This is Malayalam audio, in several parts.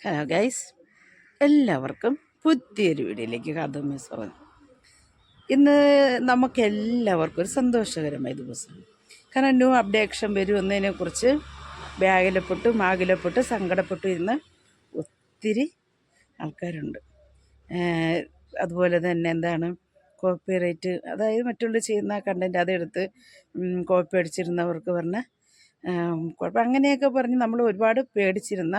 ഹലോ ഗൈസ് എല്ലാവർക്കും പുതിയൊരു വീഡിയോയിലേക്ക് കാതമ്മ സ്വാഗതം. ഇന്ന് നമുക്ക് എല്ലാവർക്കും ഒരു സന്തോഷകരമായ ദിവസം കാരണം ന്യൂ അപ്ഡേഷൻ വരുമെന്നതിനെക്കുറിച്ച് ബാഗിലപ്പെട്ട് മാഗിലപ്പെട്ടു സങ്കടപ്പെട്ടു ഇരുന്ന് ഒത്തിരി ആൾക്കാരുണ്ട്. അതുപോലെ തന്നെ എന്താണ് കോപ്പി റൈറ്റ് അതായത് മറ്റുള്ള ചെയ്യുന്ന കണ്ടന്റ് അതെടുത്ത് കോപ്പി അടിച്ചിരുന്നവർക്ക് പറഞ്ഞ കുഴപ്പം. അങ്ങനെയൊക്കെ പറഞ്ഞ് നമ്മൾ ഒരുപാട് പേടിച്ചിരുന്ന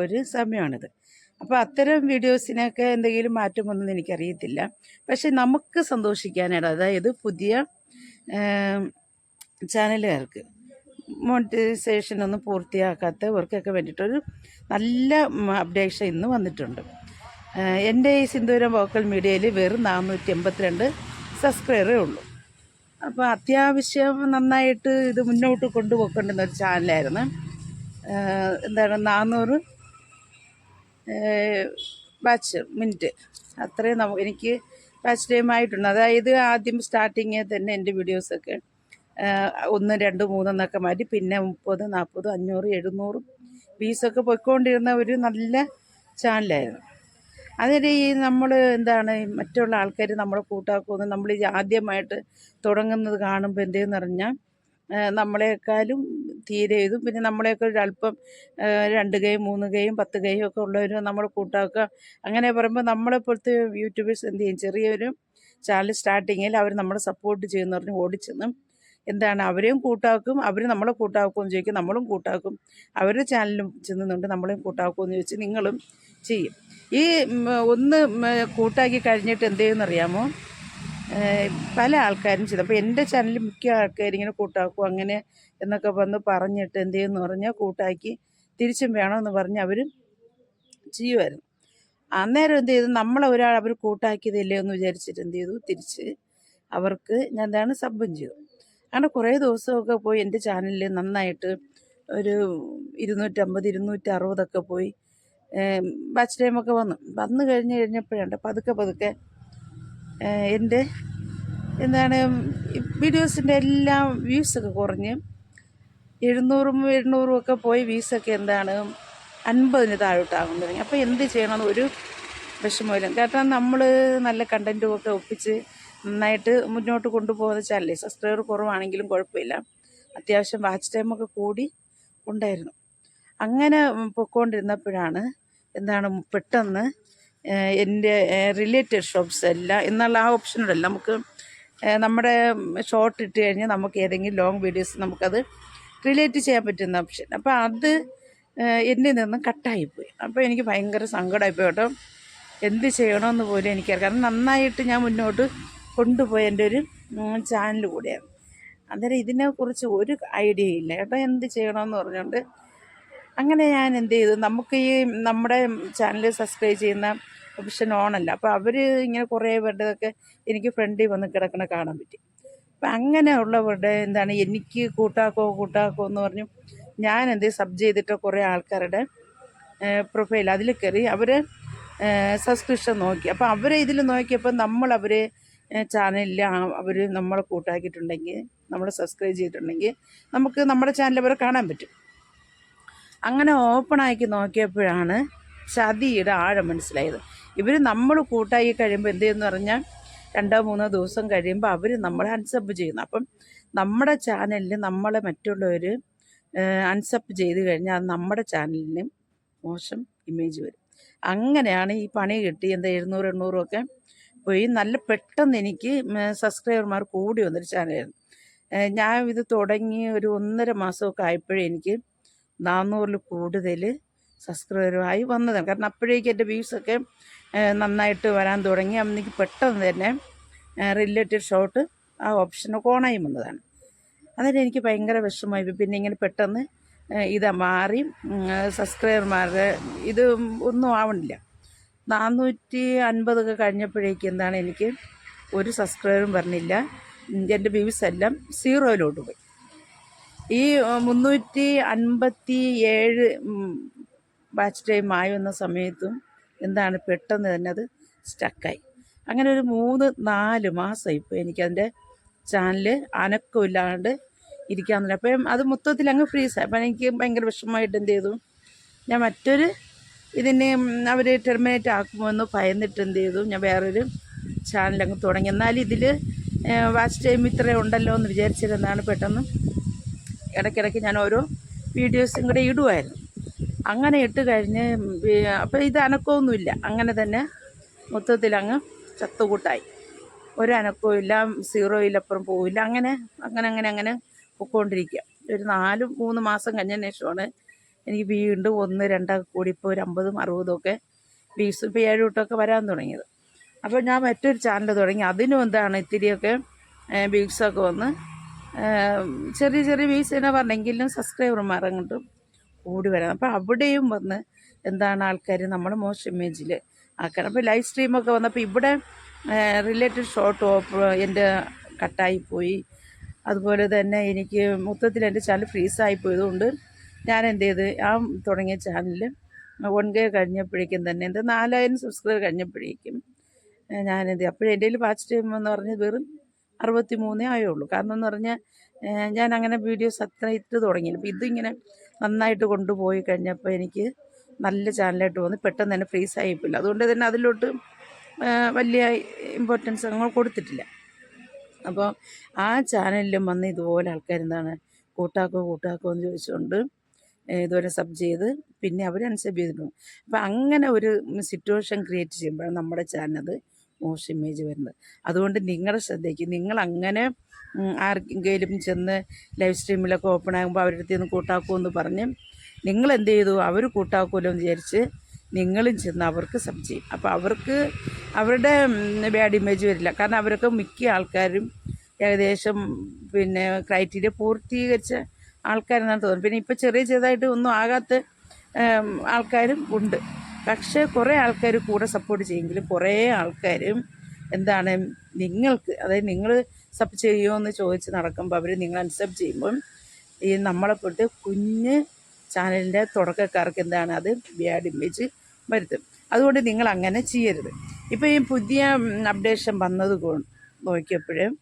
ഒരു സമയമാണിത്. അപ്പോൾ അത്തരം വീഡിയോസിനൊക്കെ എന്തെങ്കിലും മാറ്റം വന്നെന്ന് എനിക്കറിയത്തില്ല. പക്ഷെ നമുക്ക് സന്തോഷിക്കാനായിട്ട് അതായത് പുതിയ ചാനലുകാർക്ക് മോണിറ്റൈസേഷൻ ഒന്നും പൂർത്തിയാക്കാത്തവർക്കൊക്കെ വേണ്ടിയിട്ടൊരു നല്ല അപ്ഡേഷൻ ഇന്ന് വന്നിട്ടുണ്ട്. എന്റെ ഈ സിന്ദൂരം വോക്കൽ മീഡിയയിൽ വെറും നാനൂറ്റി എൺപത്തിരണ്ട് സബ്സ്ക്രൈബറേ ഉള്ളൂ. അപ്പോൾ അത്യാവശ്യം നന്നായിട്ട് ഇത് മുന്നോട്ട് കൊണ്ടുപോയിക്കൊണ്ടിരുന്ന ഒരു ചാനലായിരുന്നു. എന്താണ് നാനൂറ് ബാച്ച് മിനിറ്റ്. അത്രയും നമുക്ക് എനിക്ക് ബാച്ച് ടൈം ആയിട്ടുണ്ട്. അതായത് ആദ്യം സ്റ്റാർട്ടിങ്ങിൽ തന്നെ എന്റെ വീഡിയോസൊക്കെ ഒന്ന് രണ്ട് മൂന്നെന്നൊക്കെ മാറ്റി പിന്നെ മുപ്പത് നാൽപ്പത് അഞ്ഞൂറ് എഴുന്നൂറ് വീസൊക്കെ പോയിക്കൊണ്ടിരുന്ന ഒരു നല്ല ചാനലായിരുന്നു. അതിന് ഈ നമ്മൾ എന്താണ് മറ്റുള്ള ആൾക്കാർ നമ്മളെ കൂട്ടാക്കുമെന്ന് നമ്മൾ ഈ ആദ്യമായിട്ട് തുടങ്ങുന്നത് കാണുമ്പോൾ എന്തെന്ന് പറഞ്ഞാൽ നമ്മളെക്കാളും തീരെ ഇതും പിന്നെ നമ്മളെയൊക്കെ ഒരല്പം രണ്ട് കൈയും മൂന്ന് കൈയും പത്ത് കൈയും ഒക്കെ ഉള്ളവർ നമ്മൾ കൂട്ടാക്കുക. അങ്ങനെ പറയുമ്പോൾ നമ്മളെപ്പോലത്തെ യൂട്യൂബേഴ്സ് എന്ത് ചെയ്യും? ചെറിയൊരു ചാനൽ സ്റ്റാർട്ടിങ്ങിൽ അവർ നമ്മളെ സപ്പോർട്ട് ചെയ്യുമെന്ന് പറഞ്ഞ് ഓടിച്ചെന്നും എന്താണ്? അവരെയും കൂട്ടാക്കും അവർ നമ്മളെ കൂട്ടാക്കുമെന്ന് ചോദിക്കും നമ്മളും കൂട്ടാക്കും. അവരുടെ ചാനലും ചെന്നുന്നുണ്ട് നമ്മളെയും കൂട്ടാക്കുമെന്ന് ചോദിച്ച് നിങ്ങളും ചെയ്യും. ഈ ഒന്ന് കൂട്ടാക്കി കഴിഞ്ഞിട്ട് എന്ത് ചെയ്യുമെന്നറിയാമോ? പല ആൾക്കാരും ചെയ്തു. അപ്പോൾ എന്റെ ചാനലിൽ മിക്ക ആൾക്കാരും ഇങ്ങനെ കൂട്ടാക്കും അങ്ങനെ എന്നൊക്കെ വന്ന് പറഞ്ഞിട്ട് എന്ത് ചെയ്യുമെന്ന് പറഞ്ഞാൽ കൂട്ടാക്കി തിരിച്ചും വേണമെന്ന് പറഞ്ഞ് അവർ ചെയ്യുമായിരുന്നു. അന്നേരം എന്ത് ചെയ്തു? നമ്മളെ ഒരാൾ അവർ കൂട്ടാക്കിയതല്ലേ എന്ന് വിചാരിച്ചിട്ട് എന്ത് ചെയ്തു? തിരിച്ച് അവർക്ക് ഞാൻ എന്താണ് സബ്ബും ചെയ്തു. അങ്ങനെ കുറേ ദിവസമൊക്കെ പോയി എന്റെ ചാനലിൽ നന്നായിട്ട് ഒരു ഇരുന്നൂറ്റമ്പത് ഇരുന്നൂറ്റി അറുപതൊക്കെ പോയി. ബാച്ച് ടൈമൊക്കെ വന്നു. വന്നു കഴിഞ്ഞ് കഴിഞ്ഞപ്പോഴുണ്ട് പതുക്കെ പതുക്കെ എന്റെ എന്താണ് വീഡിയോസിന്റെ എല്ലാം വ്യൂസൊക്കെ കുറഞ്ഞ് എഴുന്നൂറും എഴുന്നൂറും ഒക്കെ പോയി വ്യൂസൊക്കെ എന്താണ് അൻപതിന് താഴോട്ടാകും തുടങ്ങി. അപ്പോൾ എന്ത് ചെയ്യണമെന്ന് ഒരു വിഷമമില്ല. കാരണം നമ്മൾ നല്ല കണ്ടന്റുമൊക്കെ ഒപ്പിച്ച് നന്നായിട്ട് മുന്നോട്ട് കൊണ്ടുപോകുന്ന ചാനലേ സബ്സ്ക്രൈബർ കുറവാണെങ്കിലും കുഴപ്പമില്ല. അത്യാവശ്യം വാച്ച് ടൈമൊക്കെ കൂടി ഉണ്ടായിരുന്നു. അങ്ങനെ പൊയ്ക്കൊണ്ടിരുന്നപ്പോഴാണ് എന്താണ് പെട്ടെന്ന് എന്റെ റിലേറ്റഡ് ഷോപ്സ് എല്ലാം എന്നുള്ള ആ ഓപ്ഷനുണ്ടല്ലോ നമുക്ക് നമ്മുടെ ഷോർട്ട് ഇട്ട് കഴിഞ്ഞാൽ നമുക്ക് ഏതെങ്കിലും ലോങ് വീഡിയോസ് നമുക്കത് റിലേറ്റ് ചെയ്യാൻ പറ്റുന്ന ഓപ്ഷൻ അപ്പോൾ അത് എന്നിൽ നിന്നും കട്ടായിപ്പോയി. അപ്പോൾ എനിക്ക് ഭയങ്കര സങ്കടമായിപ്പോയി കേട്ടോ. എന്ത് ചെയ്യണമെന്ന് പോലും എനിക്കറിയാം. കാരണം നന്നായിട്ട് ഞാൻ മുന്നോട്ട് കൊണ്ടുപോയ എന്റെ ഒരു ചാനൽ കൂടിയാണ്. അന്നേരം ഇതിനെക്കുറിച്ച് ഒരു ഐഡിയ ഇല്ല. കേട്ടോ എന്ത് ചെയ്യണമെന്ന് പറഞ്ഞുകൊണ്ട് അങ്ങനെ ഞാൻ എന്ത് ചെയ്തു. നമുക്ക് ഈ നമ്മുടെ ചാനൽ സബ്സ്ക്രൈബ് ചെയ്യുന്ന ഓപ്ഷൻ ഓണല്ല അപ്പോൾ അവർ ഇങ്ങനെ കുറേ പേരുടെതൊക്കെ എനിക്ക് ഫ്രണ്ടിൽ വന്ന് കിടക്കണ കാണാൻ പറ്റി. അപ്പം അങ്ങനെയുള്ളവരുടെ എന്താണ് എനിക്ക് കൂട്ടാക്കോ കൂട്ടാക്കോ എന്ന് പറഞ്ഞു ഞാൻ എന്ത് സബ് ചെയ്തിട്ട് കുറേ ആൾക്കാരുടെ പ്രൊഫൈൽ അതിൽ കയറി അവർ സബ്സ്ക്രിപ്ഷൻ നോക്കി. അപ്പോൾ അവരെ ഇതിൽ നോക്കിയപ്പോൾ നമ്മൾ അവരെ ചാനലിൽ അവർ നമ്മളെ കൂട്ടാക്കിയിട്ടുണ്ടെങ്കിൽ നമ്മൾ സബ്സ്ക്രൈബ് ചെയ്തിട്ടുണ്ടെങ്കിൽ നമുക്ക് നമ്മുടെ ചാനൽ അവരെ കാണാൻ പറ്റും. അങ്ങനെ ഓപ്പണാക്കി നോക്കിയപ്പോഴാണ് ചതിയുടെ ആഴം മനസ്സിലായത്. ഇവർ നമ്മൾ കൂട്ടായി കഴിയുമ്പോൾ എന്ത് ചെയ്യുന്നു പറഞ്ഞാൽ രണ്ടോ മൂന്നോ ദിവസം കഴിയുമ്പോൾ അവർ നമ്മളെ അൺസബ് ചെയ്യുന്നു. അപ്പം നമ്മുടെ ചാനലിൽ നമ്മളെ മറ്റുള്ളവർ അൺസബ് ചെയ്ത് കഴിഞ്ഞാൽ അത് നമ്മുടെ ചാനലിന് മോശം ഇമേജ് വരും. അങ്ങനെയാണ് ഈ പണി കിട്ടി എന്താ എഴുന്നൂറ് എണ്ണൂറും ഒക്കെ പോയി. നല്ല പെട്ടെന്ന് എനിക്ക് സബ്സ്ക്രൈബർമാർ കൂടി വന്നൊരു ചാനലായിരുന്നു. ഞാൻ ഇത് തുടങ്ങി ഒരു ഒന്നര മാസമൊക്കെ ആയപ്പോഴേ എനിക്ക് നാനൂറിൽ കൂടുതൽ സബ്സ്ക്രൈബറുമായി വന്നതാണ്. കാരണം അപ്പോഴേക്കും എന്റെ വ്യൂസൊക്കെ നന്നായിട്ട് വരാൻ തുടങ്ങി. അന്ന് എനിക്ക് പെട്ടെന്ന് തന്നെ റിലേറ്റഡ് ഷോട്ട് ആ ഓപ്ഷനൊക്കെ ഓണായി വന്നതാണ്. അന്നേരം എനിക്ക് ഭയങ്കര വിഷമമായി. പിന്നെ ഇങ്ങനെ പെട്ടെന്ന് ഇതാ മാറി സബ്സ്ക്രൈബർമാരുടെ ഇത് ഒന്നും ആവണില്ല. നാനൂറ്റി അൻപതൊക്കെ കഴിഞ്ഞപ്പോഴേക്കും എന്താണ് എനിക്ക് ഒരു സബ്സ്ക്രൈബറും പറഞ്ഞില്ല എന്റെ വ്യൂസ് എല്ലാം സീറോയിലോട്ട് പോയി. ഈ മുന്നൂറ്റി അൻപത്തി ഏഴ് ബാച്ച് ടൈം ആയി വന്ന സമയത്തും എന്താണ് പെട്ടെന്ന് തന്നെ അത് സ്റ്റക്കായി. അങ്ങനെ ഒരു മൂന്ന് നാല് മാസം ഇപ്പോൾ എനിക്കതിന്റെ ചാനൽ അനക്കമില്ലാണ്ട് ഇരിക്കാമെന്നില്ല അപ്പം അത് മൊത്തത്തിൽ അങ്ങ് ഫ്രീസായി. അപ്പം എനിക്ക് ഭയങ്കര വിഷമമായിട്ട് എന്ത് ചെയ്തു? ഞാൻ മറ്റൊരു ഇതിനെ അവർ ടെർമിനേറ്റ് ആക്കുമെന്ന് ഭയന്നിട്ട് എന്ത് ചെയ്തു? ഞാൻ വേറൊരു ചാനൽ അങ്ങ് തുടങ്ങി. എന്നാൽ ഇതിൽ വാച്ച് ടൈം ഇത്ര ഉണ്ടല്ലോ എന്ന് വിചാരിച്ചിരുന്നാണ് പെട്ടെന്ന്. ഇടയ്ക്കിടയ്ക്ക് ഞാൻ ഓരോ വീഡിയോസും കൂടെ ഇടുമായിരുന്നു അങ്ങനെ ഇട്ട് കഴിഞ്ഞ് അപ്പോൾ ഇത് അനക്കമൊന്നുമില്ല. അങ്ങനെ തന്നെ മൊത്തത്തിൽ അങ്ങ് ചത്തുകൂട്ടായി. ഒരു അനക്കവുമില്ല സീറോയിലപ്പുറം പോവില്ല. അങ്ങനെ അങ്ങനെ അങ്ങനെ അങ്ങനെ പൊക്കോണ്ടിരിക്കുക ഒരു നാല് മൂന്ന് മാസം കഴിഞ്ഞതിന് ശേഷമാണ് എനിക്ക് വീണ്ടും ഒന്ന് രണ്ടൊക്കെ കൂടി ഇപ്പോൾ ഒരു അമ്പതും അറുപതും ഒക്കെ വ്യൂസ് ഇപ്പോൾ ഏഴ് തൊട്ടൊക്കെ വരാൻ തുടങ്ങിയത്. അപ്പോൾ ഞാൻ മറ്റൊരു ചാനൽ തുടങ്ങി. അതിനും എന്താണ് ഇത്തിരിയൊക്കെ വ്യൂസൊക്കെ വന്ന് ചെറിയ ചെറിയ വ്യൂസ് തന്നെ പറഞ്ഞെങ്കിലും സബ്സ്ക്രൈബർമാർ അങ്ങോട്ടും കൂടി വരാം. അപ്പോൾ അവിടെയും വന്ന് എന്താണ് ആൾക്കാർ നമ്മൾ മോശം ഇമേജിൽ ആക്കണം അപ്പോൾ ലൈവ് സ്ട്രീമൊക്കെ വന്നപ്പോൾ ഇവിടെ റിലേറ്റഡ് ഷോർട്ട് ഓഫ് എന്റെ കട്ടായിപ്പോയി അതുപോലെ തന്നെ എനിക്ക് മൊത്തത്തിൽ എന്റെ ചാനൽ ഫ്രീസായി പോയതുകൊണ്ട് ഞാൻ എന്ത് ചെയ്ത് ആ തുടങ്ങിയ ചാനലിൽ വൺ കെ കഴിഞ്ഞപ്പോഴേക്കും തന്നെ എന്റെ നാലായിരം സബ്സ്ക്രൈബർ കഴിഞ്ഞപ്പോഴേക്കും ഞാൻ എന്ത് അപ്പോഴും എന്റെ കയ്യിൽ വാച്ച് ടൈം എന്ന് പറഞ്ഞത് വെറും അറുപത്തി മൂന്നേ ആയുള്ളൂ. കാരണം എന്ന് പറഞ്ഞാൽ ഞാൻ അങ്ങനെ വീഡിയോസ് അത്ര ഇട്ട് തുടങ്ങിയില്ല. അപ്പോൾ ഇതിങ്ങനെ നന്നായിട്ട് കൊണ്ടുപോയി കഴിഞ്ഞപ്പോൾ എനിക്ക് നല്ല ചാനലായിട്ട് വന്ന് പെട്ടെന്ന് തന്നെ ഫ്രീസ് ആയിപ്പോയില്ല അതുകൊണ്ട് തന്നെ അതിലോട്ട് വലിയ ഇമ്പോർട്ടൻസ് അങ്ങനെ കൊടുത്തിട്ടില്ല. അപ്പോൾ ആ ചാനലിലും വന്ന് ഇതുപോലെ ആൾക്കാർ എന്താണ് കൂട്ടാക്കോ കൂട്ടാക്കോ എന്ന് ചോദിച്ചുകൊണ്ട് ഇതുപോലെ സബ് ചെയ്ത് പിന്നെ അവർ അൺസബ് ചെയ്തിട്ടുണ്ട്. അപ്പം അങ്ങനെ ഒരു സിറ്റുവേഷൻ ക്രിയേറ്റ് ചെയ്യുമ്പോഴാണ് നമ്മുടെ ചാനൽ മോശം ഇമേജ് വരുന്നത്. അതുകൊണ്ട് നിങ്ങളുടെ ശ്രദ്ധയ്ക്ക് ഉം, ആർക്കെങ്കിലും ചെന്ന് ലൈവ് സ്ട്രീമിലൊക്കെ ഓപ്പൺ ആകുമ്പോൾ അവരുടെ അടുത്ത് നിന്ന് കൂട്ടാക്കുമെന്ന് പറഞ്ഞ് നിങ്ങൾ എന്ത് ചെയ്തു? അവർ കൂട്ടാക്കുമല്ലോ എന്ന് വിചാരിച്ച് നിങ്ങളും ചെന്ന് അവർക്ക് സബ് ചെയ്യും. അപ്പോൾ അവർക്ക് അവരുടെ ബാഡ് ഇമേജ് വരില്ല. കാരണം അവരൊക്കെ മിക്ക ആൾക്കാരും ഏകദേശം പിന്നെ ക്രൈറ്റീരിയ പൂർത്തീകരിച്ച ആൾക്കാരെന്നാണ് തോന്നുന്നത്. പിന്നെ ഇപ്പോൾ ചെറിയ ചെറുതായിട്ട് ഒന്നും ആകാത്ത ആൾക്കാരും ഉണ്ട്. പക്ഷേ കുറേ ആൾക്കാർ കൂടെ സപ്പോർട്ട് ചെയ്യുമെങ്കിലും കുറേ ആൾക്കാരും എന്താണ് നിങ്ങൾക്ക് അതായത് നിങ്ങൾ സബ് ചെയ്യുമോ എന്ന് ചോദിച്ച് നടക്കുമ്പോൾ അവർ നിങ്ങൾ അൺസബ് ചെയ്യുമ്പം ഈ നമ്മളെ പൊട്ട് കുഞ്ഞ് ചാനലിന്റെ തുടക്കക്കാർക്ക് എന്താണ് അത് ബാഡ് ഇമേജ് വരുത്തും. അതുകൊണ്ട് നിങ്ങൾ അങ്ങനെ ചെയ്യരുത്. ഇപ്പോൾ ഈ പുതിയ അപ്ഡേഷൻ വന്നത് നോക്കിയപ്പോഴും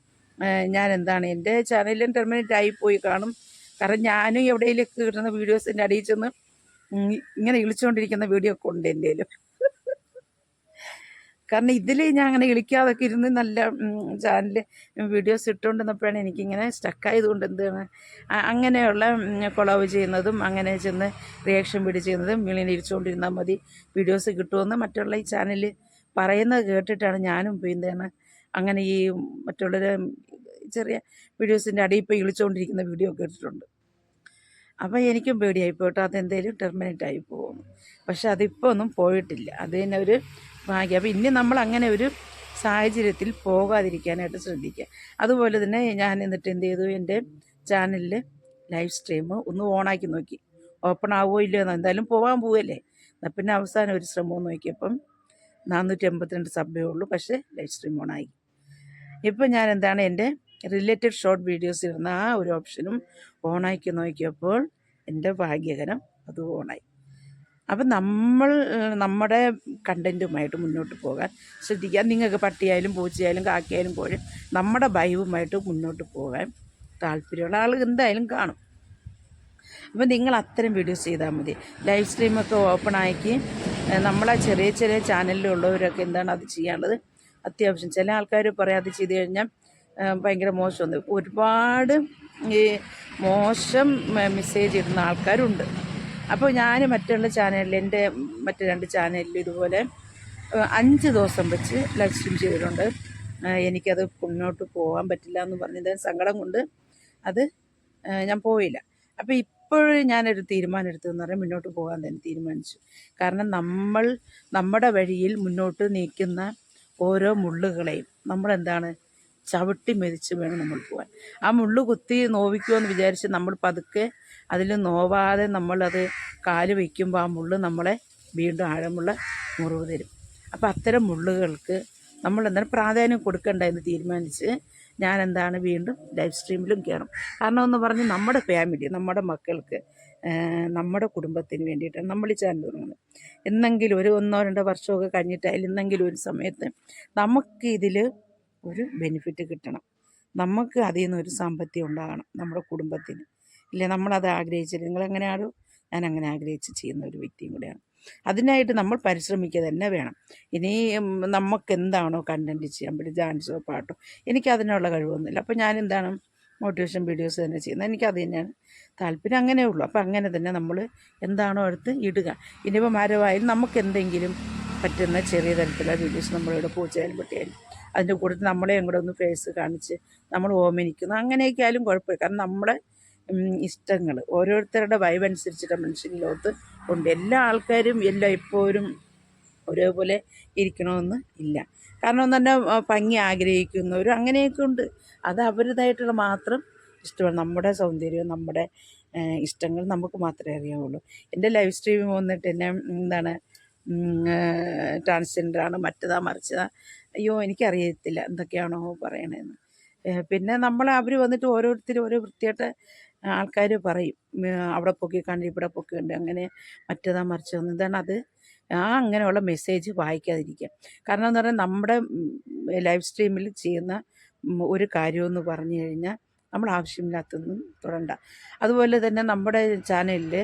ഞാൻ എന്താണ് എന്റെ ചാനലിലും ടെർമിനേറ്റ് ആയി പോയി കാണും. കാരണം ഞാനും എവിടെയെങ്കിലൊക്കെ കിട്ടുന്ന വീഡിയോസിന്റെ അടിയിൽ ചെന്ന് ഇങ്ങനെ ഇളിച്ചുകൊണ്ടിരിക്കുന്ന വീഡിയോ ഒക്കെ ഉണ്ട് എന്റെ കാരണം ഇതിൽ ഞാൻ അങ്ങനെ ഇളിക്കാതൊക്കെ ഇരുന്ന് നല്ല ചാനൽ വീഡിയോസ് ഇട്ടുകൊണ്ടിരുന്നപ്പോഴാണ് എനിക്കിങ്ങനെ സ്റ്റക്കായതുകൊണ്ട് എന്താണ് അങ്ങനെയുള്ള കൊളാവ് ചെയ്യുന്നതും അങ്ങനെ ചെന്ന് റിയാക്ഷൻ വീഡിയോ ചെയ്യുന്നതും ഇങ്ങനെ ഇരിച്ചുകൊണ്ടിരുന്നാൽ മതി. വീഡിയോസ് കിട്ടുമെന്ന് മറ്റുള്ള ഈ ചാനൽ പറയുന്നത് കേട്ടിട്ടാണ് ഞാനും എന്താണ് അങ്ങനെ ഈ മറ്റുള്ളവരെ ചെറിയ വീഡിയോസിന്റെ അടിയിൽ ഇപ്പോൾ ഇളിച്ചുകൊണ്ടിരിക്കുന്ന വീഡിയോ കേട്ടിട്ടുണ്ട് അപ്പോൾ എനിക്കും പേടിയായി പോയിട്ട് അതെന്തേലും ടെർമിനേറ്റ് ആയി പോകും പക്ഷെ അതിപ്പോൾ ഒന്നും പോയിട്ടില്ല. അത് തന്നെ ഒരു ഭാഗ്യം. അപ്പോൾ ഇനി നമ്മൾ അങ്ങനെ ഒരു സാഹചര്യത്തിൽ പോകാതിരിക്കാനായിട്ട് ശ്രദ്ധിക്കുക. അതുപോലെ തന്നെ ഞാൻ എന്നിട്ട് എന്ത് ചെയ്തു? എന്റെ ചാനലിൽ ലൈവ് സ്ട്രീം ഒന്ന് ഓണാക്കി നോക്കി. ഓപ്പൺ ആവുമോ ഇല്ലയോ എന്തായാലും പോകാൻ പോവല്ലേ? എന്നാൽ പിന്നെ അവസാനം ഒരു ശ്രമം നോക്കിയപ്പം നാനൂറ്റി എൺപത്തിരണ്ട് സബ്ബേ ഉള്ളൂ. പക്ഷേ ലൈവ് സ്ട്രീം ഓണായി ഇപ്പം ഞാൻ എന്താണ് എന്റെ റിലേറ്റഡ് ഷോർട്ട് വീഡിയോസ് ഇരുന്ന ആ ഒരു ഓപ്ഷനും ഓണാക്കി നോക്കിയപ്പോൾ എന്റെ ഭാഗ്യകരം അത് ഓണായി. അപ്പം നമ്മൾ നമ്മുടെ കണ്ടന്റുമായിട്ട് മുന്നോട്ട് പോകാൻ ശ്രദ്ധിക്കുക നിങ്ങൾക്ക് പട്ടിയായാലും പൂച്ചയായാലും കാക്കയായാലും കോഴി നമ്മുടെ ഭയവുമായിട്ട് മുന്നോട്ട് പോകാൻ താല്പര്യമുള്ള ആൾ എന്തായാലും കാണും. അപ്പം നിങ്ങൾ അത്തരം വീഡിയോസ് ചെയ്താൽ മതി. ലൈവ് സ്ട്രീമൊക്കെ ഓപ്പൺ ആക്കി നമ്മളെ ചെറിയ ചെറിയ ചാനലിലുള്ളവരൊക്കെ എന്താണ് അത് ചെയ്യാനുള്ളത്? അത്യാവശ്യം ചില ആൾക്കാർ പറയും അത് ചെയ്ത് കഴിഞ്ഞാൽ ഭയങ്കര മോശമാണ്. ഒരുപാട് ഈ മോശം മെസ്സേജ് ഇടുന്ന ആൾക്കാരുണ്ട്. അപ്പോൾ ഞാൻ മറ്റുള്ള ചാനലിൽ എന്റെ മറ്റു രണ്ട് ചാനലിൽ ഇതുപോലെ അഞ്ച് ദിവസം വെച്ച് ലൈവ് സ്ട്രീം ചെയ്തിട്ടുണ്ട്. എനിക്കത് മുന്നോട്ട് പോകാൻ പറ്റില്ല എന്ന് പറഞ്ഞത് സങ്കടം കൊണ്ട് അത് ഞാൻ പോയില്ല. അപ്പോൾ ഇപ്പോഴും ഞാനൊരു തീരുമാനം എടുത്തതെന്ന് പറഞ്ഞാൽ മുന്നോട്ട് പോകാൻ തന്നെ തീരുമാനിച്ചു. കാരണം നമ്മൾ നമ്മുടെ വഴിയിൽ മുന്നോട്ട് നീക്കുന്ന ഓരോ മുള്ളുകളെയും നമ്മളെന്താണ് ചവിട്ടി മെതിച്ച് വേണം നമ്മൾ പോകാൻ ആ മുള്ളു കുത്തി നോവിക്കുമെന്ന് വിചാരിച്ച് നമ്മൾ പതുക്കെ അതിൽ നോവാതെ നമ്മളത് കാൽ വയ്ക്കുമ്പോൾ ആ മുള്ള് നമ്മളെ വീണ്ടും ആഴമുള്ള മുറിവ് തരും. അപ്പോൾ അത്തരം മുള്ളുകൾക്ക് നമ്മൾ എന്തായാലും പ്രാധാന്യം കൊടുക്കണ്ട എന്ന് തീരുമാനിച്ച് ഞാൻ എന്താണ് വീണ്ടും ലൈവ് സ്ട്രീമിലും കയറും. കാരണം എന്ന് പറഞ്ഞ് നമ്മുടെ ഫാമിലി നമ്മുടെ മക്കൾക്ക് നമ്മുടെ കുടുംബത്തിന് വേണ്ടിയിട്ടാണ് നമ്മൾ ഈ ചാനൽ തുടങ്ങുന്നത്. എന്നെങ്കിലും ഒരു ഒന്നോ രണ്ടോ വർഷമൊക്കെ കഴിഞ്ഞിട്ടായാലും എന്തെങ്കിലും ഒരു സമയത്ത് നമുക്ക് ഇതിൽ ഒരു ബെനിഫിറ്റ് കിട്ടണം. നമുക്ക് അതിൽ നിന്ന് ഒരു സാമ്പത്തികം ഉണ്ടാകണം നമ്മുടെ കുടുംബത്തിന്. ഇല്ലേ? നമ്മളത് ആഗ്രഹിച്ചില്ല. നിങ്ങളെങ്ങനെയാണോ ഞാൻ അങ്ങനെ ആഗ്രഹിച്ച് ചെയ്യുന്ന ഒരു വ്യക്തിയും കൂടെയാണ്. അതിനായിട്ട് നമ്മൾ പരിശ്രമിക്കുക തന്നെ വേണം. ഇനി നമുക്ക് എന്താണോ കണ്ടന്റ് ചെയ്യാൻ പറ്റും ഡാൻസോ പാട്ടോ? എനിക്ക് അതിനുള്ള കഴിവൊന്നുമില്ല. അപ്പോൾ ഞാൻ എന്താണ് മോട്ടിവേഷൻ വീഡിയോസ് തന്നെ ചെയ്യുന്നത്. എനിക്കത് തന്നെയാണ് താല്പര്യം. അങ്ങനെ ഉള്ളൂ. അപ്പോൾ അങ്ങനെ തന്നെ നമ്മൾ എന്താണോ എടുത്ത് ഇടുക. ഇനിയിപ്പോൾ മരമായാലും നമുക്ക് എന്തെങ്കിലും പറ്റുന്ന ചെറിയ തരത്തിലുള്ള വീഡിയോസ് നമ്മളിവിടെ പൂച്ചയായാലും പട്ടിയായാലും അതിന്റെ കൂട്ടത്തിൽ നമ്മളെയും കൂടെ ഒന്ന് ഫേസ് കാണിച്ച് നമ്മൾ ഓമനിക്കുന്നു അങ്ങനെയൊക്കെ ആയാലും കുഴപ്പമില്ല. കാരണം നമ്മുടെ ഇഷ്ടങ്ങൾ ഓരോരുത്തരുടെ വൈബ് അനുസരിച്ചിട്ട് മനുഷ്യന്റെ ലോകത്ത് ഉണ്ട് എല്ലാ ആൾക്കാരും എല്ലാ ഇപ്പോഴും ഒരേപോലെ ഇരിക്കണമെന്ന് ഇല്ല. കാരണം തന്നെ ഭംഗി ആഗ്രഹിക്കുന്നവരും അങ്ങനെയൊക്കെ ഉണ്ട്. അത് അവരുടേതായിട്ടുള്ള മാത്രം ഇഷ്ടമാണ്. നമ്മുടെ സൗന്ദര്യവും നമ്മുടെ ഇഷ്ടങ്ങൾ നമുക്ക് മാത്രമേ അറിയാവുള്ളൂ. എന്റെ ലൈവ് സ്ട്രീമിൽ വന്നിട്ട് എന്നെ എന്താണ് ട്രാൻസ്ജെൻഡറാണ് മറ്റതാ മറിച്ചതാ അയ്യോ എനിക്കറിയത്തില്ല എന്തൊക്കെയാണോ പറയണതെന്ന് പിന്നെ നമ്മൾ അവർ വന്നിട്ട് ഓരോരുത്തരും ഓരോ വൃത്തിയായിട്ട് ആൾക്കാർ പറയും. അവിടെ പൊക്കി കണ്ട് ഇവിടെ പൊക്കി കണ്ട് അങ്ങനെ മറ്റേതാ മറിച്ചതെന്ന്. എന്താണ് അത്. ആ അങ്ങനെയുള്ള മെസ്സേജ് വായിക്കാതിരിക്കുക. കാരണം എന്ന് പറഞ്ഞാൽ നമ്മുടെ ലൈവ് സ്ട്രീമിൽ ചെയ്യുന്ന ഒരു കാര്യമെന്ന് പറഞ്ഞു കഴിഞ്ഞാൽ നമ്മൾ ആവശ്യമില്ലാത്തൊന്നും തുടണ്ട. അതുപോലെ തന്നെ നമ്മുടെ ചാനലിൽ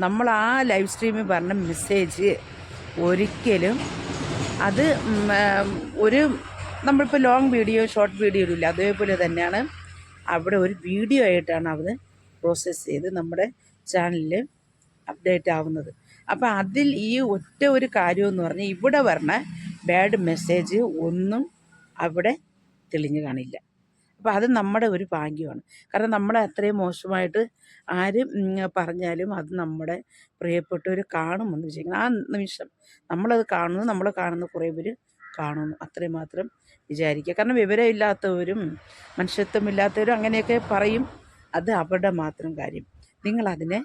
നമ്മൾ ആ ലൈവ് സ്ട്രീമിൽ പറഞ്ഞ മെസ്സേജ് ഒരിക്കലും അത് ഒരു നമ്മളിപ്പോൾ ലോങ് വീഡിയോ ഷോർട്ട് വീഡിയോ ഇല്ല. അതേപോലെ തന്നെയാണ് അവിടെ ഒരു വീഡിയോ ആയിട്ടാണ് അവർ പ്രോസസ്സ് ചെയ്ത് നമ്മുടെ ചാനലിൽ അപ്ഡേറ്റ് ആവുന്നത്. അപ്പോൾ അതിൽ ഈ ഒറ്റ ഒരു കാര്യമെന്ന് പറഞ്ഞാൽ ഇവിടെ വരണ ബാഡ് മെസ്സേജ് ഒന്നും അവിടെ തെളിഞ്ഞു കാണില്ല. അപ്പോൾ അത് നമ്മുടെ ഒരു ഭാഗ്യമാണ് കാരണം നമ്മളെ അത്രയും മോശമായിട്ട് ആര് പറഞ്ഞാലും അത് നമ്മുടെ പ്രിയപ്പെട്ടവർ കാണുമെന്ന് വിചാരിക്കണം ആ നിമിഷം നമ്മളത് കാണുന്നു നമ്മൾ കാണുന്ന കുറേ പേര് കാണുന്നു. അത്രയും മാത്രം വിചാരിക്കുക. കാരണം വിവരമില്ലാത്തവരും മനുഷ്യത്വമില്ലാത്തവരും അങ്ങനെയൊക്കെ പറയും. അത് അവരുടെ മാത്രം കാര്യം. നിങ്ങളതിനെ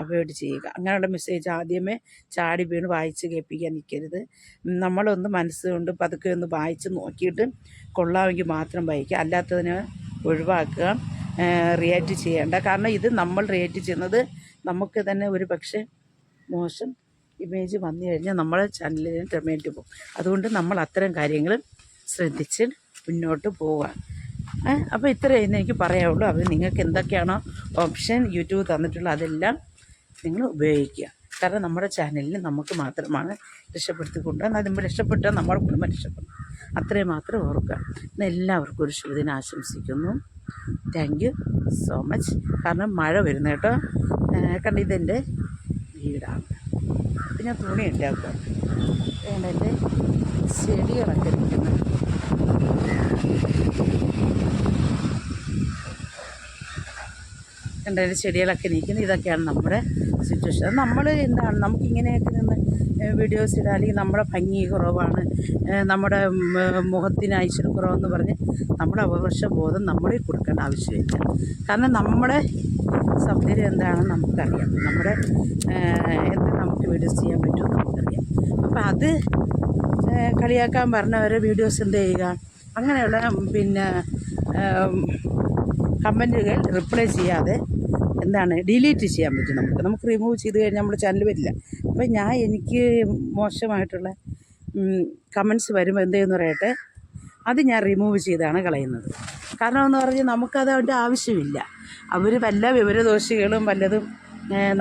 അവോയ്ഡ് ചെയ്യുക. അങ്ങനെയുള്ള മെസ്സേജ് ആദ്യമേ ചാടി വീണ് വായിച്ച് കേൾപ്പിക്കാൻ നിൽക്കരുത്. നമ്മളൊന്ന് മനസ്സുകൊണ്ട് പതുക്കെ ഒന്ന് വായിച്ച് നോക്കിയിട്ട് കൊള്ളാമെങ്കിൽ മാത്രം വായിക്കുക. അല്ലാത്തതിനെ ഒഴിവാക്കുക. റിയാക്റ്റ് ചെയ്യേണ്ട. കാരണം ഇത് നമ്മൾ റിയാക്റ്റ് ചെയ്യുന്നത് നമുക്ക് തന്നെ ഒരു പക്ഷേ മോശം ഇമേജ് വന്നു കഴിഞ്ഞാൽ നമ്മളെ ചാനലിന് ടെർമിനേറ്റ് പോകും. അതുകൊണ്ട് നമ്മൾ അത്തരം കാര്യങ്ങൾ ശ്രദ്ധിച്ച് മുന്നോട്ട് പോവുക. അപ്പോൾ ഇത്രയും എനിക്ക് പറയാവുള്ളൂ. അത് നിങ്ങൾക്ക് എന്തൊക്കെയാണോ ഓപ്ഷൻ യൂട്യൂബ് തന്നിട്ടുള്ള അതെല്ലാം നിങ്ങൾ ഉപയോഗിക്കുക. കാരണം നമ്മുടെ ചാനലിന് നമുക്ക് മാത്രമാണ് രക്ഷപ്പെടുത്തിക്കൊണ്ട് നമ്മൾ രക്ഷപ്പെട്ടാൽ നമ്മുടെ കുടുംബം രക്ഷപ്പെടും അത്രയും മാത്രം ഓർക്കുക. ഇന്ന് എല്ലാവർക്കും ഒരു ശുഭദിനം ആശംസിക്കുന്നു. താങ്ക് യു സോ മച്ച് കാരണം മഴ വരുന്ന കേട്ടോ. കണ്ട ഇതെന്റെ വീടാണ്. അപ്പം ഞാൻ തുണി ഉണ്ടാക്കുക വേണ്ട എന്റെ ചെടികളൊക്കെ നിൽക്കുന്നത് കണ്ടതിൽ ചെടികളൊക്കെ നിൽക്കുന്നത്. ഇതൊക്കെയാണ് നമ്മുടെ സിറ്റുവേഷൻ നമ്മൾ എന്താണ്? നമുക്കിങ്ങനെയൊക്കെ നിന്ന് വീഡിയോസ് ഇടുക അല്ലെങ്കിൽ നമ്മുടെ ഭംഗി കുറവാണ് നമ്മുടെ മുഖത്തിന് ഐശ്വര്യം കുറവെന്ന് പറഞ്ഞ് നമ്മുടെ അപകർഷ ബോധം നമ്മളിൽ കൊടുക്കേണ്ട ആവശ്യമില്ല. കാരണം നമ്മുടെ സൗന്ദര്യം എന്താണെന്ന് നമുക്കറിയാം. നമ്മുടെ എന്ത് നമുക്ക് വീഡിയോസ് ചെയ്യാൻ പറ്റുമെന്ന് നമുക്കറിയാം. അപ്പോൾ അത് കളിയാക്കാൻ പറഞ്ഞവരെ വീഡിയോസ് എന്ത് ചെയ്യുക? അങ്ങനെയുള്ള പിന്നെ കമന്റുകൾ റിപ്ലൈ ചെയ്യാതെ എന്താണ് ഡിലീറ്റ് ചെയ്യാൻ പറ്റും നമുക്ക്. നമുക്ക് റിമൂവ് ചെയ്ത് കഴിഞ്ഞാൽ നമ്മുടെ ചാനൽ വരില്ല. അപ്പോൾ ഞാൻ എനിക്ക് മോശമായിട്ടുള്ള കമൻസ് വരുമ്പോൾ എന്തെന്ന് പറയട്ടെ? അത് ഞാൻ റിമൂവ് ചെയ്താണ് കളയുന്നത്. കാരണം എന്ന് പറഞ്ഞാൽ നമുക്കത് അതിന്റെ ആവശ്യമില്ല. അവർ വല്ല വിവരദോഷികളും വല്ലതും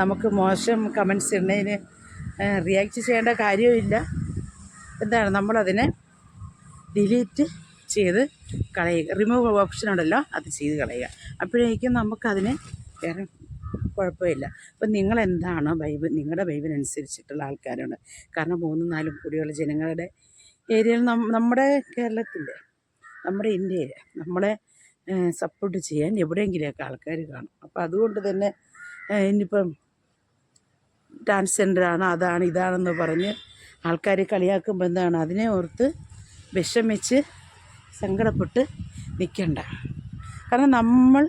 നമുക്ക് മോശം കമൻസ് ഇടുന്നതിന് റിയാക്ട് ചെയ്യേണ്ട കാര്യമില്ല. എന്താണ് നമ്മളതിനെ ഡിലീറ്റ് ചെയ്ത് കളയുക. റിമൂവ് ഓപ്ഷൻ ഉണ്ടല്ലോ അത് ചെയ്ത് കളയുക. അപ്പോഴേക്കും നമുക്കതിന് വേറെ കുഴപ്പമില്ല. അപ്പം നിങ്ങളെന്താണോ വൈബ് നിങ്ങളുടെ വൈബിനനുസരിച്ചിട്ടുള്ള ആൾക്കാരുണ്ട് കാരണം മൂന്നും നാലും കൂടിയുള്ള ജനങ്ങളുടെ ഏരിയയിൽ നമ്മുടെ കേരളത്തിന്റെ നമ്മുടെ ഇന്ത്യയിൽ നമ്മളെ സപ്പോർട്ട് ചെയ്യാൻ എവിടെയെങ്കിലുമൊക്കെ ആൾക്കാർ കാണും. അപ്പോൾ അതുകൊണ്ട് തന്നെ ഇനിയിപ്പം ട്രാൻസ്ജെൻഡറാണ് അതാണ് ഇതാണെന്ന് പറഞ്ഞ് ആൾക്കാർ കളിയാക്കുമ്പോൾ എന്താണ് അതിനെ ഓർത്ത് വിഷമിച്ച് സങ്കടപ്പെട്ട് നിൽക്കണ്ട കാരണം നമ്മൾ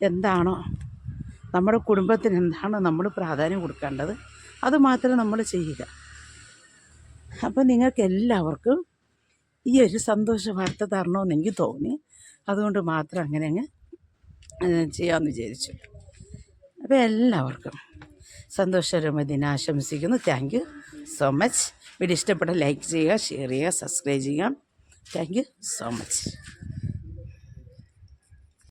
എന്താണോ നമ്മുടെ കുടുംബത്തിന് എന്താണോ നമ്മൾ പ്രാധാന്യം കൊടുക്കേണ്ടത് അത് മാത്രം നമ്മൾ ചെയ്യുക. അപ്പോൾ നിങ്ങൾക്ക് എല്ലാവർക്കും ഈ ഒരു സന്തോഷ വാർത്ത തരണമെന്ന് എനിക്ക് തോന്നി. അതുകൊണ്ട് മാത്രം അങ്ങനെ അങ്ങ് ചെയ്യാമെന്ന് വിചാരിച്ചു. അപ്പോൾ എല്ലാവർക്കും സന്തോഷകരമായ ദിനം ആശംസിക്കുന്നു. Thank you so much video ഇഷ്ടപ്പെട്ട ലൈക്ക് ചെയ്യുക ഷെയർ ചെയ്യുക സബ്സ്ക്രൈബ് ചെയ്യുക. Thank you so much